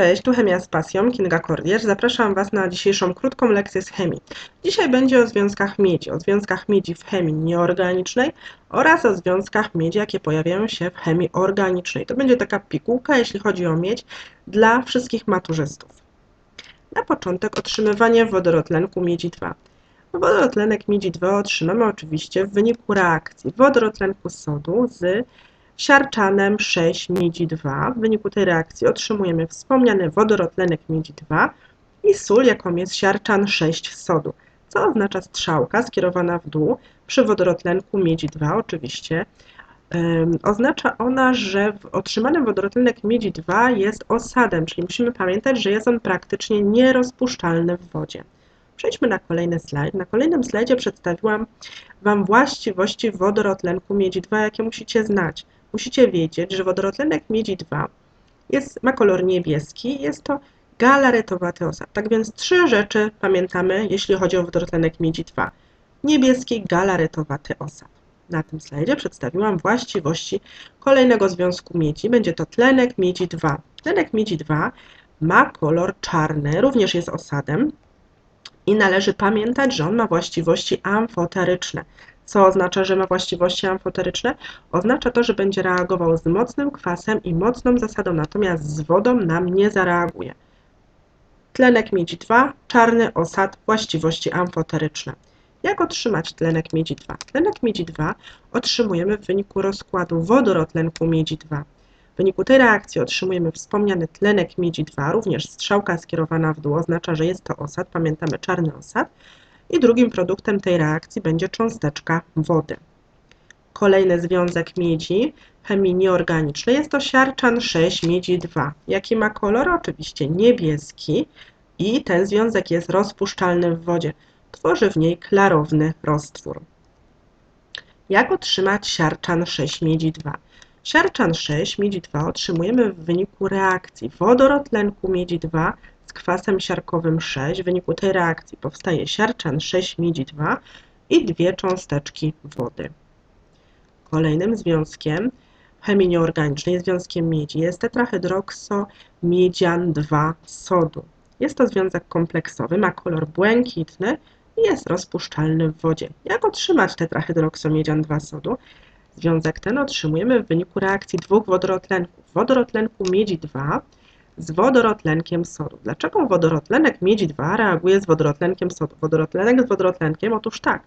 Cześć, tu Chemia z pasją, Kinga Kordier. Zapraszam Was na dzisiejszą krótką lekcję z chemii. Dzisiaj będzie o związkach miedzi, o związkach miedzi w chemii nieorganicznej oraz o związkach miedzi, jakie pojawiają się w chemii organicznej. To będzie taka pigułka, jeśli chodzi o miedź, dla wszystkich maturzystów. Na początek otrzymywanie wodorotlenku miedzi 2. Wodorotlenek miedzi 2 otrzymamy oczywiście w wyniku reakcji wodorotlenku sodu z siarczanem 6 miedzi 2. W wyniku tej reakcji otrzymujemy wspomniany wodorotlenek miedzi 2 i sól, jaką jest siarczan 6 sodu, co oznacza strzałka skierowana w dół przy wodorotlenku miedzi 2 oczywiście. Oznacza ona, że otrzymany wodorotlenek miedzi 2 jest osadem, czyli musimy pamiętać, że jest on praktycznie nierozpuszczalny w wodzie. Przejdźmy na kolejny slajd. Na kolejnym slajdzie przedstawiłam Wam właściwości wodorotlenku miedzi 2, jakie musicie znać musicie wiedzieć, że wodorotlenek miedzi 2 jest, ma kolor niebieski, jest to galaretowaty osad. Tak więc trzy rzeczy pamiętamy, jeśli chodzi o wodorotlenek miedzi 2. Niebieski galaretowaty osad. Na tym slajdzie przedstawiłam właściwości kolejnego związku miedzi. Będzie to tlenek miedzi 2. Tlenek miedzi 2 ma kolor czarny, również jest osadem i należy pamiętać, że on ma właściwości amfoteryczne. Co oznacza, że ma właściwości amfoteryczne? Oznacza to, że będzie reagował z mocnym kwasem i mocną zasadą, natomiast z wodą nam nie zareaguje. Tlenek miedzi 2, czarny osad, właściwości amfoteryczne. Jak otrzymać tlenek miedzi 2? Tlenek miedzi 2 otrzymujemy w wyniku rozkładu wodorotlenku miedzi 2. W wyniku tej reakcji otrzymujemy wspomniany tlenek miedzi 2, również strzałka skierowana w dół oznacza, że jest to osad, pamiętamy czarny osad, i drugim produktem tej reakcji będzie cząsteczka wody. Kolejny związek miedzi chemii nieorganicznej jest to siarczan 6 miedzi 2. Jaki ma kolor? Oczywiście niebieski i ten związek jest rozpuszczalny w wodzie. Tworzy w niej klarowny roztwór. Jak otrzymać siarczan 6 miedzi 2? Siarczan 6 miedzi 2 otrzymujemy w wyniku reakcji wodorotlenku miedzi 2 z kwasem siarkowym 6. W wyniku tej reakcji powstaje siarczan 6 miedzi 2 i dwie cząsteczki wody. Kolejnym związkiem chemii nieorganicznej, związkiem miedzi jest tetrahydroksomiedzian 2 sodu. Jest to związek kompleksowy, ma kolor błękitny i jest rozpuszczalny w wodzie. Jak otrzymać tetrahydroksomiedzian 2 sodu? Związek ten otrzymujemy w wyniku reakcji dwóch wodorotlenków. Wodorotlenku miedzi 2 z wodorotlenkiem sodu. Dlaczego wodorotlenek miedzi 2 reaguje z wodorotlenkiem sodu? Wodorotlenek z wodorotlenkiem? Otóż tak.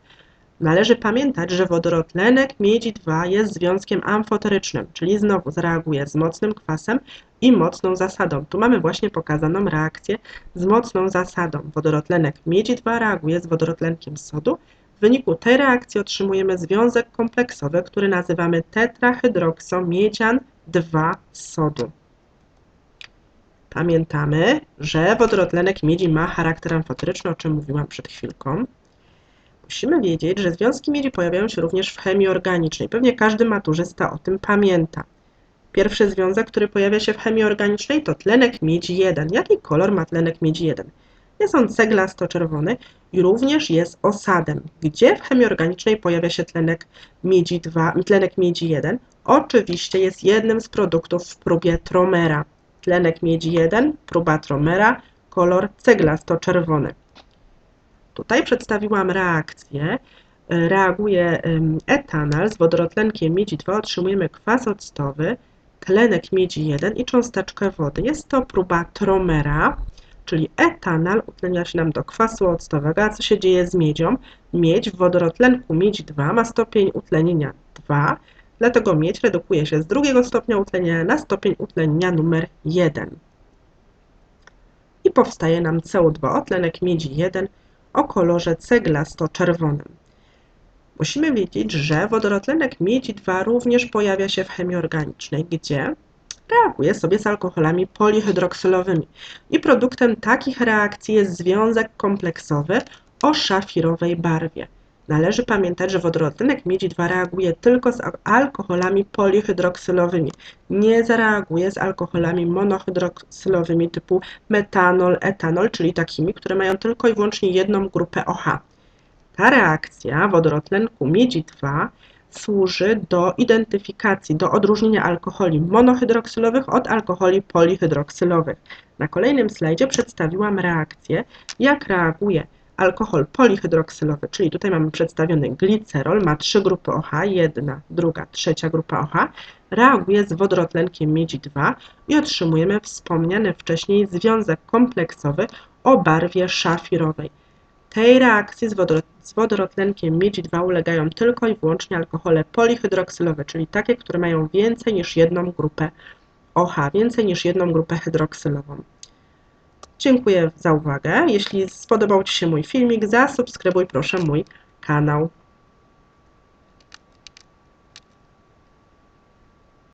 Należy pamiętać, że wodorotlenek miedzi 2 jest związkiem amfoterycznym, czyli znowu zareaguje z mocnym kwasem i mocną zasadą. Tu mamy właśnie pokazaną reakcję z mocną zasadą. Wodorotlenek miedzi 2 reaguje z wodorotlenkiem sodu. W wyniku tej reakcji otrzymujemy związek kompleksowy, który nazywamy tetrahydroksomiedzian 2 sodu. Pamiętamy, że wodorotlenek miedzi ma charakter amfoteryczny, o czym mówiłam przed chwilką. Musimy wiedzieć, że związki miedzi pojawiają się również w chemii organicznej. Pewnie każdy maturzysta o tym pamięta. Pierwszy związek, który pojawia się w chemii organicznej to tlenek miedzi 1. Jaki kolor ma tlenek miedzi 1? Jest on ceglasto-czerwony i również jest osadem. Gdzie w chemii organicznej pojawia się tlenek miedzi 2, tlenek miedzi 1? Oczywiście jest jednym z produktów w próbie Tromera tlenek miedzi 1, próba tromera, kolor ceglasto-czerwony. Tutaj przedstawiłam reakcję. E, reaguje etanal z wodorotlenkiem miedzi 2, otrzymujemy kwas octowy, tlenek miedzi 1 i cząsteczkę wody. Jest to próba tromera, czyli etanal utlenia się nam do kwasu octowego. A co się dzieje z miedzią? Miedź w wodorotlenku miedzi 2 ma stopień utlenienia 2, Dlatego miedź redukuje się z drugiego stopnia utlenienia na stopień utlenienia numer 1. I powstaje nam CO2, otlenek miedzi 1 o kolorze ceglasto-czerwonym. Musimy wiedzieć, że wodorotlenek miedzi 2 również pojawia się w chemii organicznej, gdzie reaguje sobie z alkoholami polihydroksylowymi. I produktem takich reakcji jest związek kompleksowy o szafirowej barwie. Należy pamiętać, że wodorotlenek miedzi 2 reaguje tylko z alkoholami polihydroksylowymi. Nie zareaguje z alkoholami monohydroksylowymi typu metanol, etanol, czyli takimi, które mają tylko i wyłącznie jedną grupę OH. Ta reakcja wodorotlenku miedzi 2 służy do identyfikacji, do odróżnienia alkoholi monohydroksylowych od alkoholi polihydroksylowych. Na kolejnym slajdzie przedstawiłam reakcję, jak reaguje alkohol polihydroksylowy, czyli tutaj mamy przedstawiony glicerol, ma trzy grupy OH, jedna, druga, trzecia grupa OH, reaguje z wodorotlenkiem miedzi 2 i otrzymujemy wspomniany wcześniej związek kompleksowy o barwie szafirowej. Tej reakcji z, wodor z wodorotlenkiem miedzi 2 ulegają tylko i wyłącznie alkohole polihydroksylowe, czyli takie, które mają więcej niż jedną grupę OH, więcej niż jedną grupę hydroksylową. Dziękuję za uwagę. Jeśli spodobał Ci się mój filmik, zasubskrybuj proszę mój kanał.